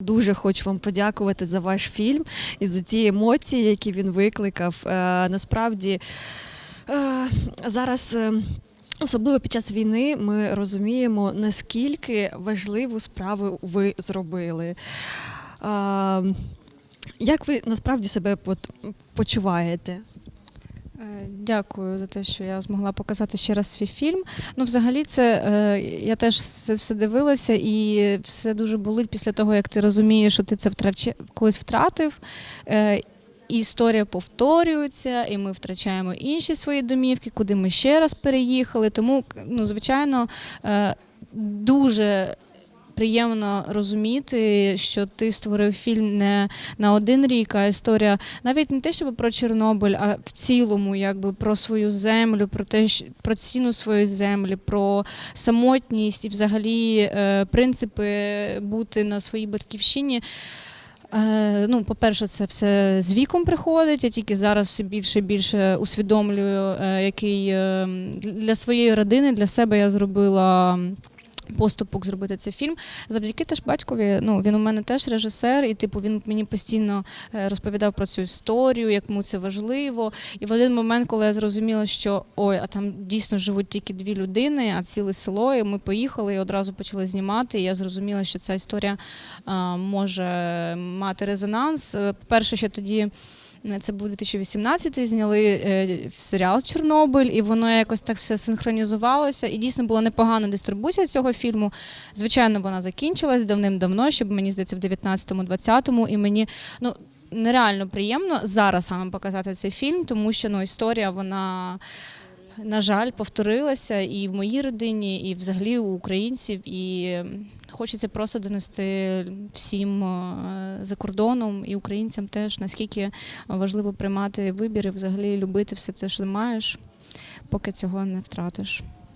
Дуже хочу вам подякувати за ваш фільм і за ті емоції, які він викликав. Е, насправді е, зараз. е, Особливо під час війни ми розуміємо, наскільки важливу справу ви зробили. Як ви насправді себе почуваєте? Е, Дякую за те, що я змогла показати ще раз свій фільм. Ну, взагалі, це е, я теж це все дивилася, і все дуже болить після того, як ти розумієш, що ти це втрач... колись втратив. Е, історія повторюється, і ми втрачаємо інші свої домівки, куди ми ще раз переїхали. Тому, ну, звичайно, дуже приємно розуміти, що ти створив фільм не на один рік, а історія навіть не те, щоб про Чорнобиль, а в цілому, якби про свою землю, про те, про ціну своєї землі, про самотність і взагалі е, принципи бути на своїй батьківщині. Е, ну, по-перше, це все з віком приходить. Я тільки зараз все більше і більше усвідомлюю, е, який е, для своєї родини, для себе я зробила. Поступок зробити цей фільм завдяки теж батькові. Ну він у мене теж режисер, і типу він мені постійно е, розповідав про цю історію, як йому це важливо. І в один момент, коли я зрозуміла, що ой, а там дійсно живуть тільки дві людини, а ціле село, і ми поїхали і одразу почали знімати. І я зрозуміла, що ця історія а, може мати резонанс. Е, По-перше, ще тоді. Е, Це був 2018-й, зняли е, серіал Чорнобиль, і воно якось так все синхронізувалося. І дійсно була непогана дистрибуція цього фільму. Звичайно, вона закінчилась давним-давно, щоб мені здається, в 19-20-му, і мені ну нереально приємно зараз саме показати цей фільм, тому що ну історія вона. На жаль, повторилася і в моїй родині, і взагалі у українців. І хочеться просто донести всім е, за кордоном і українцям теж, наскільки важливо приймати вибір і взагалі любити все те, що маєш, поки цього не втратиш.